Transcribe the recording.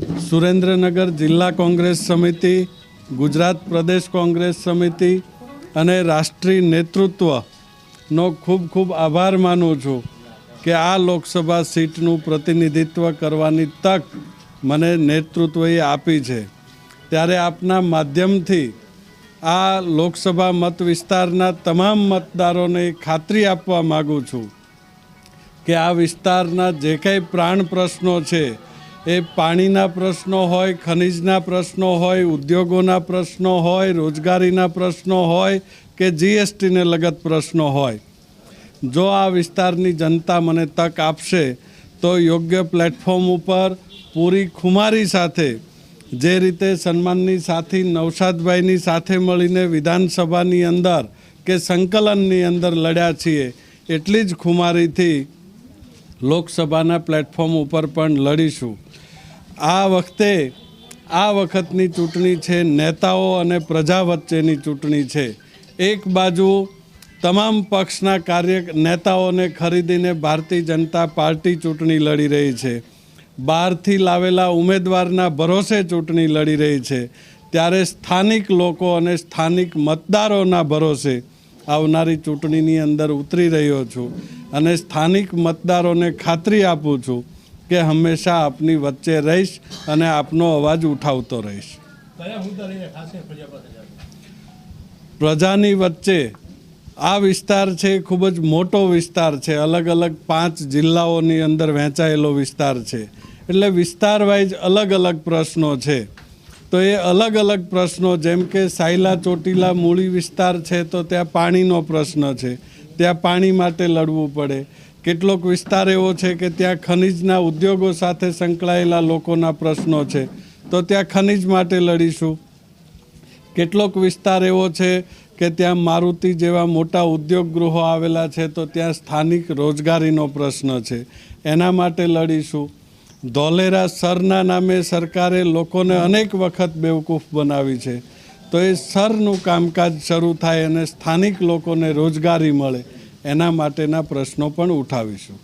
સુરેન્દ્રનગર જિલ્લા કોંગ્રેસ સમિતિ, ગુજરાત પ્રદેશ કોંગ્રેસ સમિતિ અને રાષ્ટ્રીય નેતૃત્વનો ખૂબ ખૂબ આભાર માનું છું કે આ લોકસભા સીટનું પ્રતિનિધિત્વ કરવાની તક મને નેતૃત્વએ આપી છે. ત્યારે આપના માધ્યમથી આ લોકસભા મત વિસ્તારના તમામ મતદારોને ખાતરી આપવા માગું છું કે આ વિસ્તારના જે કંઈ પ્રાણ પ્રશ્નો છે એ પાણીના પ્રશ્નો હોય, ખનિજના પ્રશ્નો હોય, ઉદ્યોગોના પ્રશ્નો હોય, રોજગારીના પ્રશ્નો હોય કે જીએસટીને લગત પ્રશ્નો હોય. જો આ વિસ્તારની જનતા મને તક આપશે, તો યોગ્ય પ્લેટફોર્મ ઉપર પૂરી ખુમારી સાથે, જે રીતે સન્માનની સાથી નવસાદભાઈની સાથે મળીને વિધાનસભાની અંદર કે સંકલનની અંદર લડ્યા છીએ, એટલી જ ખુમારીથી લોકસભાના પ્લેટફોર્મ ઉપર પણ લડીશું. આ વખતે, આ વખતની ચૂંટણી છે, નેતાઓ અને પ્રજા વચ્ચેની ચૂંટણી છે. એક બાજુ તમામ પક્ષના કાર્ય, નેતાઓને ખરીદીને ભારતીય જનતા પાર્ટી ચૂંટણી લડી રહી છે. બહારથી લાવેલા ઉમેદવારના ભરોસે ચૂંટણી લડી રહી છે. ત્યારે સ્થાનિક લોકો અને સ્થાનિક મતદારોના ભરોસે આવનારી ચૂંટણીની અંદર ઉતરી રહ્યો છું. અને સ્થાનિક મતદારોને ખાતરી આપું છું કે હંમેશા આપની વચ્ચે રહીશ અને આપનો અવાજ ઉઠાવતો રહીશ? પ્રજાની વચ્ચે આ વિસ્તાર છે ખૂબ જ મોટો વિસ્તાર છે અલગ અલગ પાંચ જિલ્લાઓની અંદર વહેંચાયેલો વિસ્તાર છે. એટલે વિસ્તાર વાઇઝ અલગ અલગ પ્રશ્નો છે. તો એ અલગ અલગ પ્રશ્નો જેમ કે સાયલા ચોટીલા મૂળી વિસ્તાર છે તો ત્યાં પાણીનો પ્રશ્ન છે. ત્યાં પાણી માટે લડવું પડે. કેટલોક વિસ્તાર એવો છે કે ત્યાં ખનિજના ઉદ્યોગો સાથે સંકળાયેલા લોકોના પ્રશ્નો છે. તો ત્યાં ખનિજ માટે લડીશું. કેટલોક વિસ્તાર એવો છે કે ત્યાં મારુતિ જેવા મોટા ઉદ્યોગ ગૃહો આવેલા છે, તો ત્યાં સ્થાનિક રોજગારીનો પ્રશ્ન છે. એના માટે લડીશું. ધોલેરા સરના નામે સરકારે લોકોને અનેક વખત બેવકૂફ બનાવી છે. તો એ સરનું કામકાજ શરૂ થાય અને સ્થાનિક લોકોને રોજગારી મળે, એના માટેના પ્રશ્નો પણ ઉઠાવીશું.